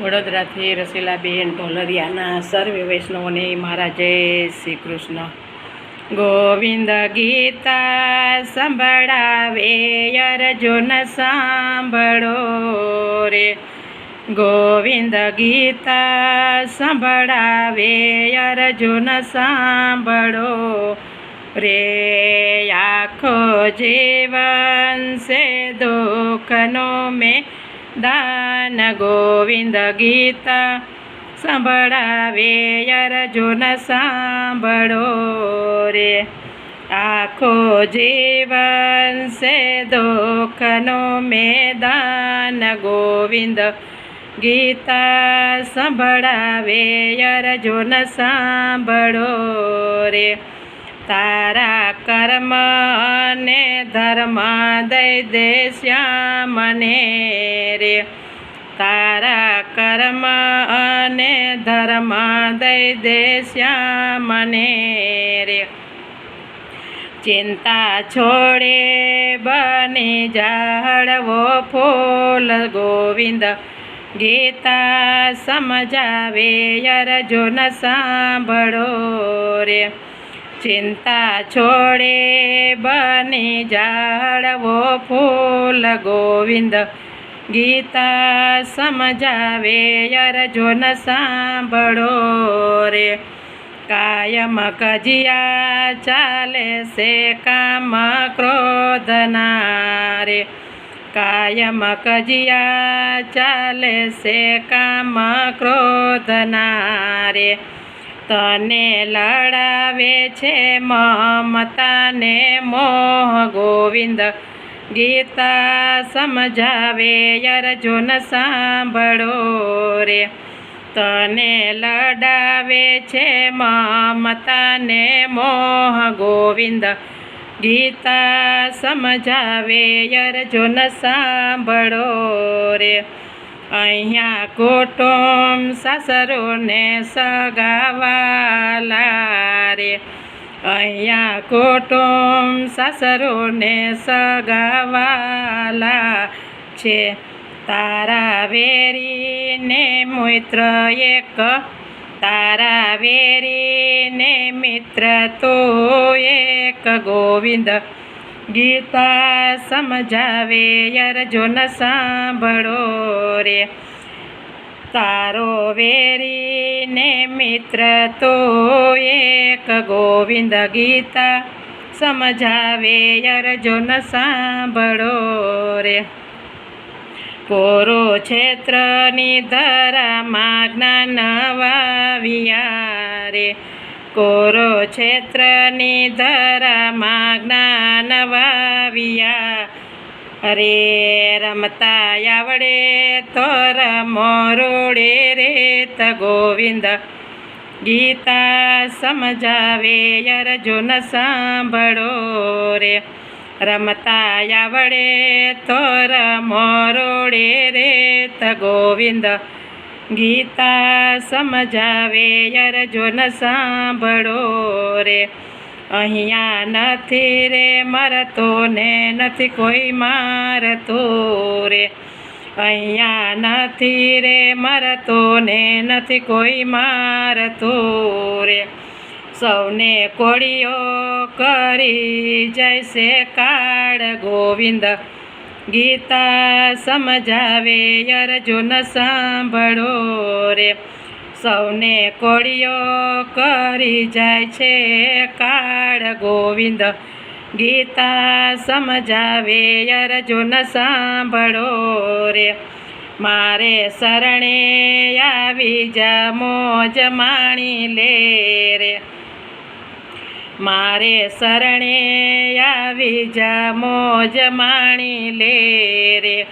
વડોદરાથી રસીલાબેન ઢોલરિયાના સર્વે વૈષ્ણવને મારા જય શ્રી કૃષ્ણ. ગોવિંદ ગીતા સંભળાવે, અર્જુન સાંભળો રે. ગોવિંદ ગીતા સંભળાવે, અર્જુન સાંભળો રે. આખો જીવન સે દુઃખનો મેં દાન ગોવિંદ ગીતા સંભળાવે અર્જુન સાંભળો રે. આખો જીવન સે દુઃખનો મેદાન ગોવિંદ ગીતા સંભળાવે અર્જુન સાંભળો રે. તારા કર્મ અને ધર્મ દઈ દે શ્યામને રે. તારા કર્મ અને ધર્મ દઈ દે શ્યામને રે. ચિંતા છોડે બની જાળવો ફૂલ ગોવિંદ. ગીતા સમજાવે, અર્જુન સાંભળો રે. ચિંતા છોડે બની જાળવો ફૂલ ગોવિંદ. ગીતા સમજાવે, અર્જુન સાંભળો રે. કાયમ કજિયા ચાલે છે કામ ક્રોધના રે કાયમ કજિયા ચાલે છે કામ ક્રોધના રે તને લડાવે છે મમતાને મોહ ગોવિંદ. ગીતા સમજાવે, અર્જુન સાંભળો રે. તને લડાવે છે મમતાને મોહ ગોવિંદ. ગીતા સમજાવે, અર્જુન સાંભળો રે. અહીંયા કુટુંબ સાસરોને સગાવાલા રે અહીંયા કુટુંબ સાસરોને સગાવાલા છે તારા વેરીને મિત્ર એક, તારા વેરીને મિત્ર તો એક ગોવિંદ. ગીતા સમજાવે, અર્જુન સાંભળો રે. તારો વેરીને મિત્ર તો એક ગોવિંદ ગીતા સમજાવે, અર્જુન સાંભળો રે. કુરુક્ષેત્રની ધરામાં જ્ઞાન વાવિયા રે. કુરુક્ષેત્રની ધરામાં જ્ઞાન વાવિયા અરે રમતા આવડે તો રમો રોડે રેત ગોવિંદ ગીતા સમજાવે અર્જુન સાંભળો રે રમતા આવડે તો રમો રોડે રેત ગોવિંદ ગીતા સમજાવે, અર્જુન સાંભળો રે. અહીંયા નથી રે મરતો ને નથી કોઈ મારતો રે. અહીંયા નથી રે મરતો ને નથી કોઈ મારતો રે. સૌને કોળીઓ કરી જૈસે કાળ ગોવિંદ. ગીતા સમજાવે, અર્જુન સાંભળો રે. સૌને કોળીઓ કરી જાય છે કાળ ગોવિંદ. ગીતા સમજાવે, અર્જુન સાંભળો રે. મારે શરણે આવી જા, મોજ માણી લે રે. મારે શરણે આવી જા, મોજ માણી લે રે.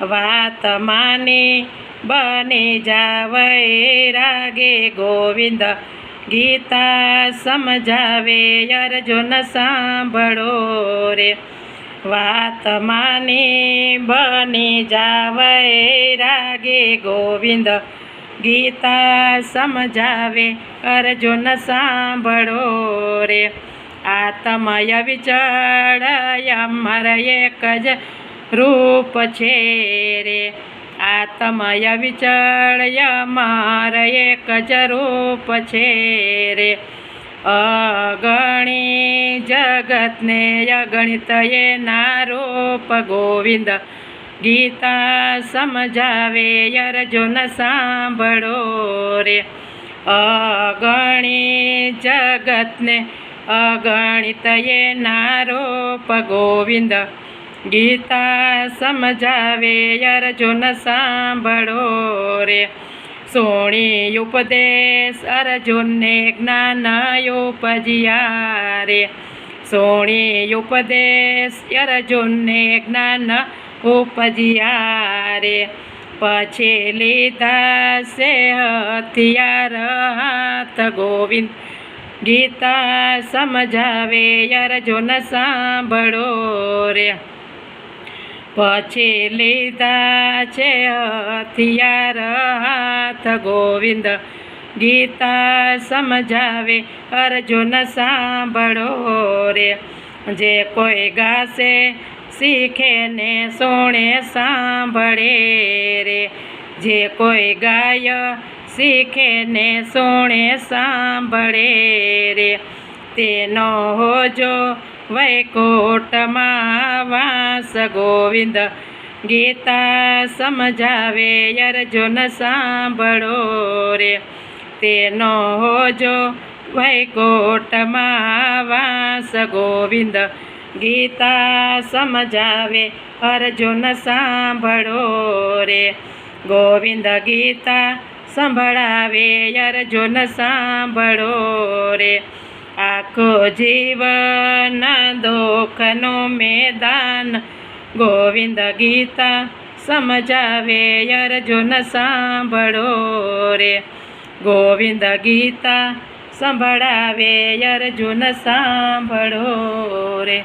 વાત માની બની જાવે રાગે ગોવિંદ. ગીતા સમજાવે, અર્જુન સાંભળો રે. વાત માની બની જાવે રાગે ગોવિંદ. ગીતા સમજાવે, અર્જુન સાંભળો રે. આત્મય વિચળ અમર એક જ રૂપ છે રે. આત્મય વિચળય માર એક જ રૂપ છે રે. અગણી જગતને અગણિત એના રૂપ ગોવિંદ ગીતા સમજાવે, અર્જુન સાંભળો રે. અગણી જગતને અગણિત એના રૂપ ગોવિંદ ગીતા સમજાવે, અર્જુન સાંભળો રે. સોણી ઉપદેશ અર્જુનને જ્ઞાન ઉપજિયા રે સોણી ઉપદેશ અર્જુનને જ્ઞાન ઉપજ્યા રે પછી લીધા સે હથિયાર હાથ. ગોવિંદ ગીતા સમજાવે, અર્જુન સાંભળો રે. પછી લીધા છે હથિયાર હાથ. ગોવિંદ ગીતા સમજાવે, અર્જુન સાંભળો રે. જે કોઈ ગાશે શીખે ને સુણે સાંભળે રે. જે કોઈ ગાય શીખે ને સુણે સાંભળે રે. તેનો હોજો વૈકુંઠમાં વાસ ગોવિંદ. ગીતા સમજાવે અર્જુન સાંભળો રે. તેનો હોજો વૈકુંઠમાં વાસ ગોવિંદ. ગીતા સમજાવે, અર્જુન સાંભળો રે. ગોવિંદ ગીતા સંભળાવે, અર્જુન સાંભળો રે. આખો જીવન દુઃખનું મેદાન ગોવિંદ ગીતા સમજાવે, અર્જુન સાંભળો રે. ગોવિંદ ગીતા સંભળાવે, અર્જુન સાંભળો રે.